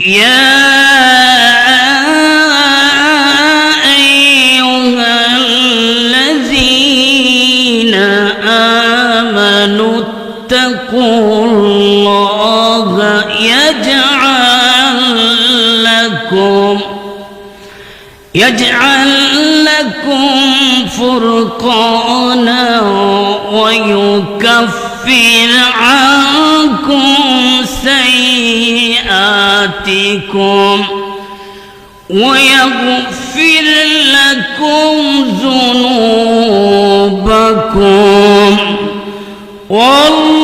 يا أيها الذين آمنوا اتقوا الله يجعل لكم يجعل لكم فرقانا ويكفر عنكم سيئاتكم ويغفر لكم ذنوبكم. والله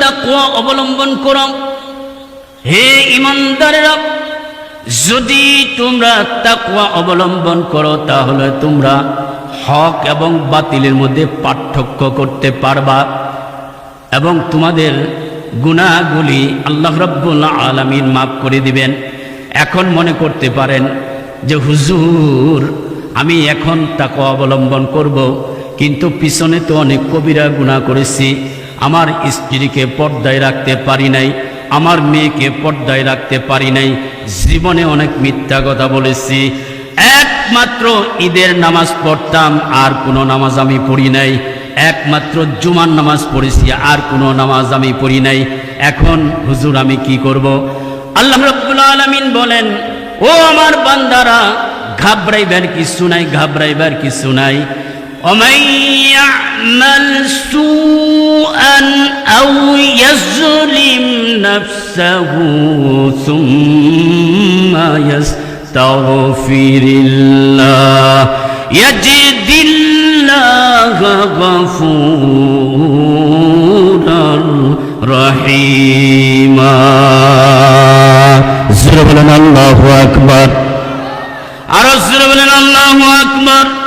তাকওয়া অবলম্বন করো। হে ইমানদারেরা, যদি তোমরা তাকওয়া অবলম্বন করো, তাহলে তোমরা হক এবং বাতিলের মধ্যে পার্থক্য করতে পারবা এবং তোমাদের গুণাগুলি আল্লাহ রব্বুল আলমিন মাফ করে দিবেন। এখন মনে করতে পারেন যে, হুজুর, আমি এখন তাকে অবলম্বন করব, কিন্তু পিছনে তো অনেক কবিরা গুণা করেছি। আমার স্ত্রীকে পর্দায় রাখতে পারি নাই, আমার মেয়েকে পর্দায় রাখতে পারি নাই। জীবনে অনেক মিথ্যা কথা বলেছি। একমাত্র ঈদের নামাজ পড়তাম, আর কোনো নামাজ আমি পড়ি নাই। একমাত্র জুমার নামাজ পড়েছি, আর কোনো নামাজ আমি পড়ি নাই। এখন হুজুর, আমি কি করব? আল্লাহ রব্বুল আলামিন বলেন, ও আমার বান্দারা, ঘাবড়াইবার কিছু নাই, ঘাবড়াইবার কিছু নাই। ومن يعمل سوءا أو يظلم نفسه ثم يستغفر الله يجد الله غفورا رحيما. زر الله أكبر. أرى زر الله أكبر.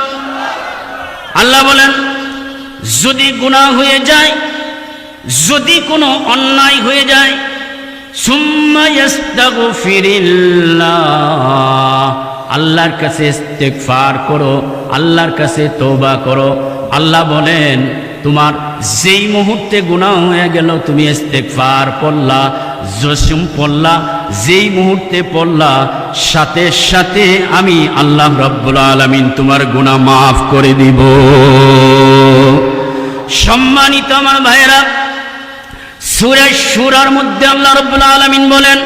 আল্লাহ বলেন, যদি গুনাহ হয়ে যায়, যদি কোনো অন্যায় হয়ে যায় আল্লাহর কাছে ইস্তেগফার করো, আল্লাহর কাছে তওবা করো। আল্লাহ বলেন, তোমার যেই মুহূর্তে গুনাহ হয়ে গেল, তুমি ইস্তেগফার পড়লা জসুম পড়লা যেই মুহূর্তে পড়লা সাথে সাথে আমি আল্লাহ রব্বুল আলামিন তোমার গুনাহ মাফ করে দিব সম্মানিত আমার ভাইয়েরা সুরে সুরার মধ্যে আল্লাহ রব্বুল আলামিন বলেন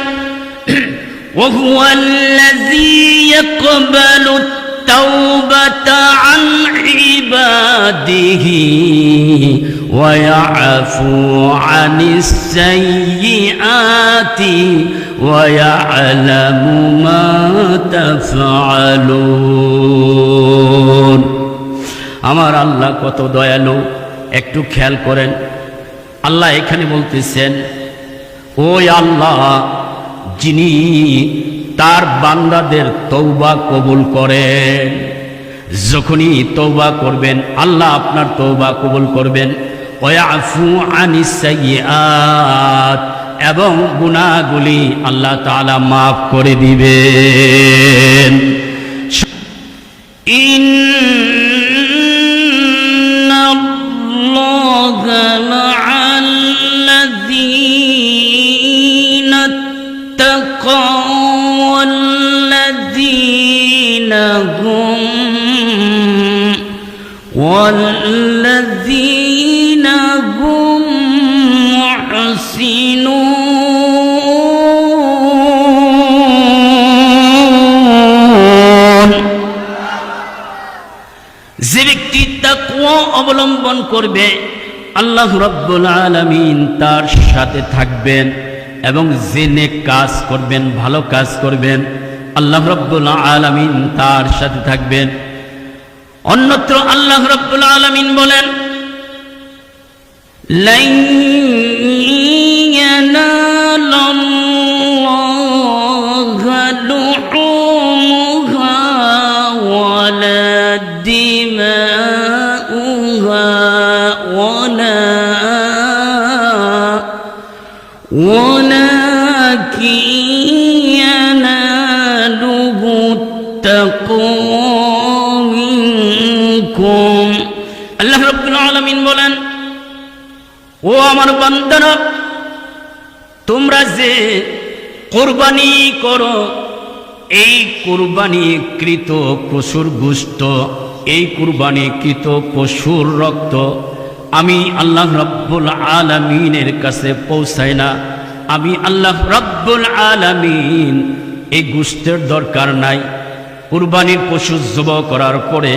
وهو الذي يقبل التوبة عن عباده ويعفو عن السيئات ويعلم ما تفعلون আমার আল্লাহ কত দয়ালু একটু খেয়াল করেন আল্লাহ এখানে বলতেছেন ওই আল্লাহ যিনি তার বান্দাদের তৌবা কবুল করেন যখনই তৌবা করবেন আল্লাহ আপনার তৌবা কবুল করবেন ওয়াফু আনিস সাইয়্যাত এবং গুনাহগুলি আল্লাহ তাআলা মাফ করে দিবেন إن الله مع الذين اتقوا والذين هم والذين অবলম্বন করবে, আল্লাহ রব্বুল আলামিন তার সাথে থাকবেন এবং নেক কাজ করবেন, ভালো কাজ করবেন। আল্লাহ রব্বুল আলামিন তার সাথে থাকবেন। অন্যত্র আল্লাহ রব্বুল আলামিন বলেন لن ولكن يناله التقوى منكم আল্লাহ রব্বুল আলামিন বলেন ও আমার বান্দারা তোমরা যে কোরবানি করো এই কোরবানিকৃত পশুর গুস্ত এই কোরবানিকৃত পশুর রক্ত আমি আল্লাহ রব্বুল আলামিনের কাছে পৌঁছাই না। আমি আল্লাহ রব্বুল আলামিন, এই গুস্তের দরকার নাই। কুরবানির পশু জব করার পরে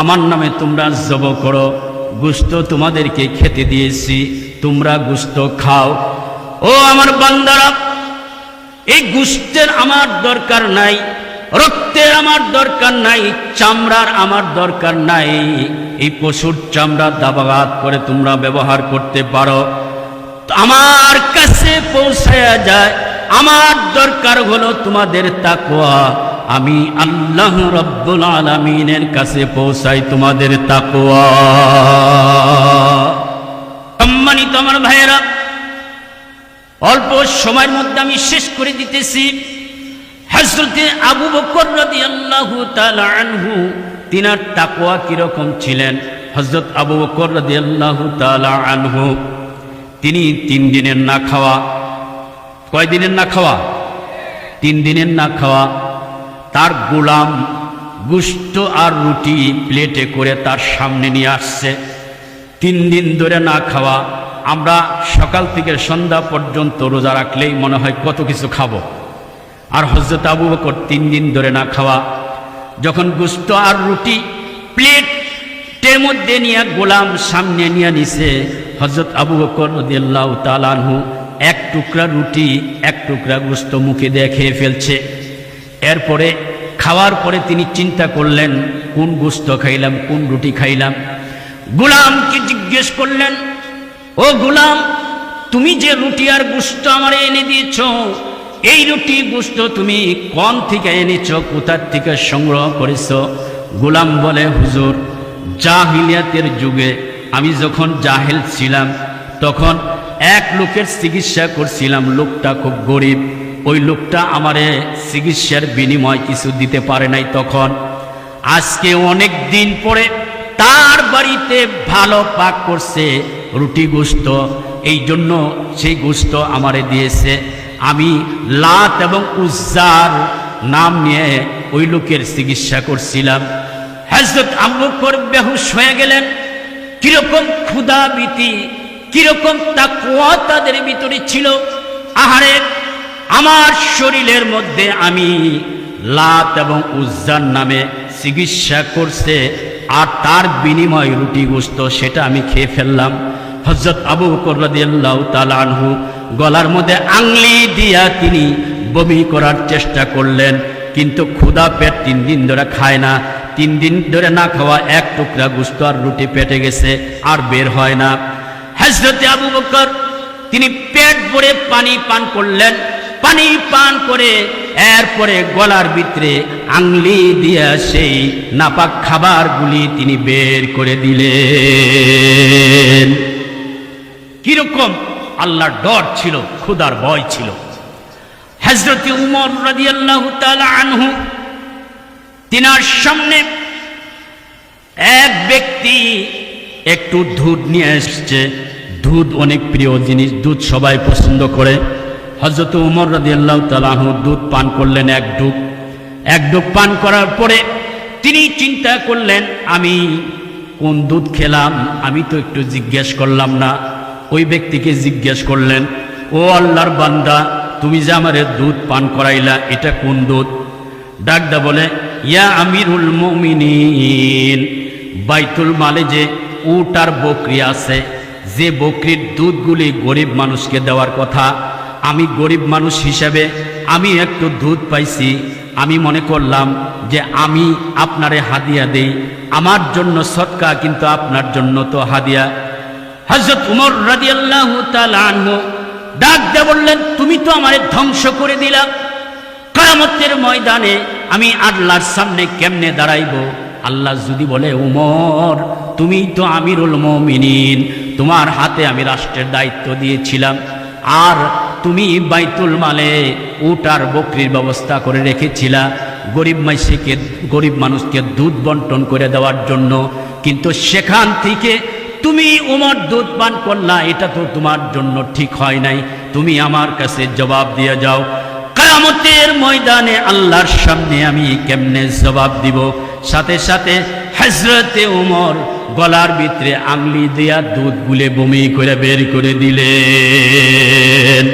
আমার নামে তোমরা জব করো। গুস্ত তোমাদেরকে খেতে দিয়েছি, তোমরা গুস্ত খাও। ও আমার বান্দারা, এই গুস্তের আমার দরকার নাই। রক্তের আমার দরকার নাই, চামড়ার আমার দরকার নাই। এই পশুর চামড়া দাবাগাত করে তোমরা ব্যবহার করতে পারো। আমার কাছে পৌঁছায়া যায়। আমার দরকার হলো তোমাদের তাকোয়া আমি আল্লাহ রব্বুল আলামিনের কাছে পৌঁছাই তোমাদের তাকোয়া সম্মানিত আমার ভাইয়েরা, অল্প সময়ের মধ্যে আমি শেষ করে দিতেছি। হজরতে আবু বকর রাদিয়াল্লাহু তাআলা আনহু, তিনার তাকওয়া কীরকম ছিলেন? হজরত আবু বকর রাদিয়াল্লাহু তাআলা আনহু, তিনি তিন দিনের না খাওয়া। কয় দিনের না খাওয়া? তিন দিনের না খাওয়া। তার গোলাম গুস্ত আর রুটি প্লেটে করে তার সামনে নিয়ে আসছে। তিন দিন ধরে না খাওয়া। আমরা সকাল থেকে সন্ধ্যা পর্যন্ত রোজা রাখলেই মনে হয় কত কিছু খাব। আর হজরত আবু বকর তিন দিন ধরে না খাওয়া। যখন গুস্ত আর রুটি প্লেটের মধ্যে নিয়ে গোলাম সামনে নিয়ে নিছে, হজরত আবু বকর রদিয়াল্লাহ তালানহু এক টুকরা রুটি, এক টুকরা গুস্ত মুখে দিয়ে খেয়ে ফেলছে। এরপরে খাওয়ার পরে তিনি চিন্তা করলেন, কোন গুস্ত খাইলাম, কোন রুটি খাইলাম। গোলামকে জিজ্ঞেস করলেন, ও গোলাম, তুমি যে রুটি আর গুস্ত আমার এনে দিয়েছ এই রুটি গুস্ত তুমি কম থেকে এনেছ, কোথার থেকে সংগ্রহ করেছ? গোলাম বলে, হুজুর, জাহিলিয়াতের যুগে আমি যখন জাহেল ছিলাম, তখন এক লোকের চিকিৎসা করছিলাম। লোকটা খুব গরিব। ওই লোকটা আমারে চিকিৎসার বিনিময় কিছু দিতে পারে নাই তখন। আজকে অনেক দিন পরে তার বাড়িতে ভালো পাক করছে রুটি গোস্ত। এই জন্য সেই গোস্ত আমারে দিয়েছে। আমি লাত এবং উজ্জার নাম নিয়ে ওই লোকের চিকিৎসা করছিলাম। হজরত আম্বকর বেহুশ হয়ে গেলেন। কীরকম ক্ষুধা ভীতি, কীরকম তাকুয়া তাদের ভিতরে ছিল। আহারে, আমার শরীরের মধ্যে আমি লাত এবং উজ্জার নামে চিকিৎসা করছে আর তার বিনিময় রুটি গোস্ত সেটা আমি খেয়ে ফেললাম। হজরত আবু করদিয়াল্লাহ তালানহু গলার মধ্যে আংলি দিয়া তিনি বমি করার চেষ্টা করলেন, কিন্তু ক্ষুধা পেট তিন দিন ধরে খায় না। তিন দিন ধরে না খাওয়া এক টুকরা গুস্ত আর রুটি পেটে গেছে, আর বের হয় না। হজরতে আবু বকর, তিনি পেট ভরে পানি পান করলেন। পানি পান করে এরপরে গলার ভিতরে আংলি দিয়া সেই নাপাক খাবারগুলি তিনি বের করে দিলেন। কীরকম? আল্লাহর ডর ছিল ক্ষুদার ভয় ছিল। হজরত উমর রাদিয়াল্লাহু তাআলা আনহু, তিনার সামনে এক ব্যক্তি একটু দুধ নিয়ে এসছে। দুধ অনেক প্রিয় জিনিস, দুধ সবাই পছন্দ করে। হজরত উমর রাজি আল্লাহ তালাহ দুধ পান করলেন এক ডুব। এক ডুব পান করার পরে তিনি চিন্তা করলেন, আমি কোন দুধ খেলাম? আমি তো একটু জিজ্ঞেস করলাম না। ওই ব্যক্তিকে জিজ্ঞেস করলেন, ও আল্লাহর বান্দা, তুমি যে আমারে দুধ পান করাইলা, এটা কোন দুধ? ডাকদা বলে, ইয়া আমিরুল মুমিনিন, বাইতুল মালে যে উট আর বকরি আছে, যে বকরির দুধগুলি গরিব মানুষকে দেওয়ার কথা, আমি গরিব মানুষ হিসেবে আমি একটু দুধ পাইছি। আমি মনে করলাম যে আমি আপনারে হাদিয়া দেই, আমার জন্য সৎকা কিন্তু আপনার জন্য তো হাদিয়া। হজরত উমর তাআলা আনহু ডাক দিয়ে বললেন, তুমি তো আমারে ধ্বংস করে দিলা। কায়ামতের ময়দানে আমি আল্লাহর সামনে কেমনে দাঁড়াইব? আল্লাহ যদি বলে, উমর, তুমি তো আমিরুল মমিনিন, তোমার হাতে আমি রাষ্ট্রের দায়িত্ব দিয়েছিলাম, আর তুমি বাইতুল মালে উট আর বকরির ব্যবস্থা করে রেখেছিলা, গরিব মাইসিকে, গরিব মানুষকে দুধ বন্টন করে দেওয়ার জন্য। কিন্তু সেখান থেকে তুমি উমর দুধ পান করলা, এটা তো তোমার জন্য ঠিক হয় নাই। তুমি আমার কাছে জবাব দিয়ে যাও। কায়ামতের ময়দানে আল্লাহর সামনে আমি কেমনে জবাব দিব? সাথে সাথে হজরতে উমর গলার ভিতরে আংলি দিয়া দুধ গুলে বমি করে বের করে দিলেন।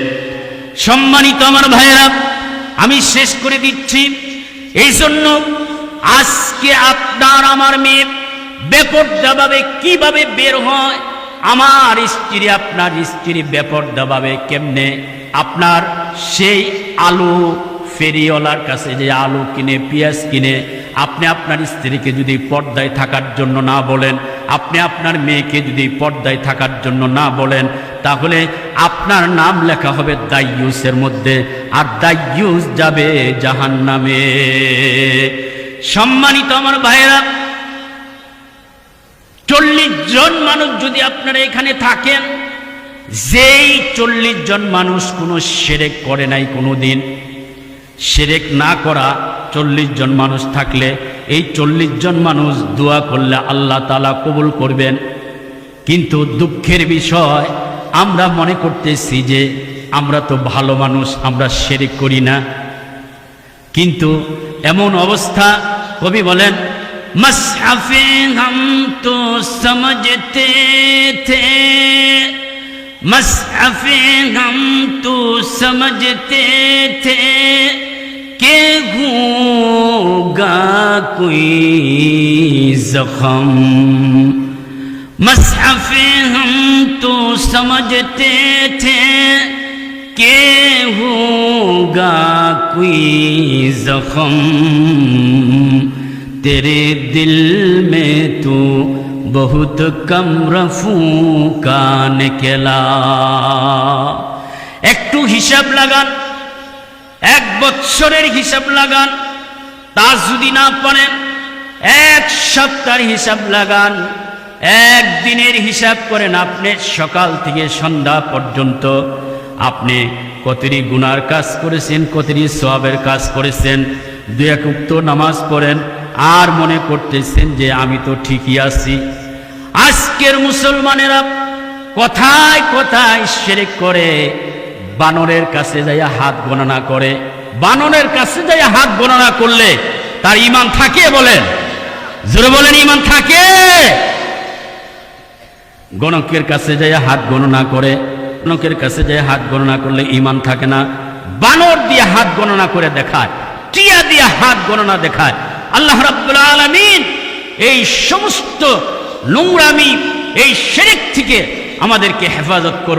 সম্মানিত আমার ভাইয়েরা, আমি শেষ করে দিচ্ছি। এই জন্য আজকে আপনার আমার মেয়ে বেপর্দাভাবে কীভাবে বের হয়? আমার স্ত্রী, আপনার স্ত্রী বেপর্দাভাবে কেমনে? আপনার সেই আলু ফেরিওয়ালার কাছে যে আলু কিনে, পেঁয়াজ কিনে, আপনি আপনার স্ত্রীকে যদি পর্দায় থাকার জন্য না বলেন, আপনি আপনার মেয়েকে যদি পর্দায় থাকার জন্য না বলেন, তাহলে আপনার নাম লেখা হবে দাইয়ুসের মধ্যে, আর দাইয়ুস যাবে জাহান নামে সম্মানিত আমার ভাইয়েরা চল্লিশ জন মানুষ যদি আপনারা এখানে থাকেন, যেই চল্লিশ জন মানুষ কোনো সেরেক করে নাই কোনো দিন সেরেক না করা চল্লিশ জন মানুষ থাকলে, এই চল্লিশ জন মানুষ দোয়া করলে আল্লাহ তালা কবুল করবেন। কিন্তু দুঃখের বিষয়, আমরা মনে করতেছি যে আমরা তো ভালো মানুষ, আমরা সেরেক করি না। কিন্তু এমন অবস্থা, কবি বলেন मसहफे हम तो समझते थे मसहफे हम तो समझते थे के होगा कोई जख्म मसहफे हम तो समझते थे के होगा कोई जख्म तेरे दिल में तू बहुत कम रफू का निकला একটু হিসাব লাগান এক বৎসরের হিসাব লাগান তা যদি না পারেন এক সপ্তাহের হিসাব লাগান একদিনের হিসাব করেন আপনি সকাল থেকে সন্ধ্যা পর্যন্ত আপনি কতরি গুনার কাজ করেছেন কতরি সবের কাজ করেছেন দু এক উক্ত নামাজ পড়েন আর মনে করতেছেন যে আমি তো ঠিকই আছি। আজকের মুসলমানেরা কথায় কথায় সেরেক করে, বানরের কাছে যাইয়া হাত গণনা করে। বানরের কাছে যাইয়া হাত গণনা করলে তার ইমান থাকে বলেন। জোরে বলেন ইমান থাকে। গণকের কাছে যাইয়া হাত গণনা করে, গণকের কাছে যাইয়া হাত গণনা করলে ইমান থাকে না। বানর দিয়ে হাত গণনা করে দেখায়, টিয়া দিয়ে হাত গণনা দেখায়। আল্লাহ রাব্বুল আলামিন এই সমস্ত নোংরামি এই শেরেক থেকে আমাদেরকে হেফাজত করুন।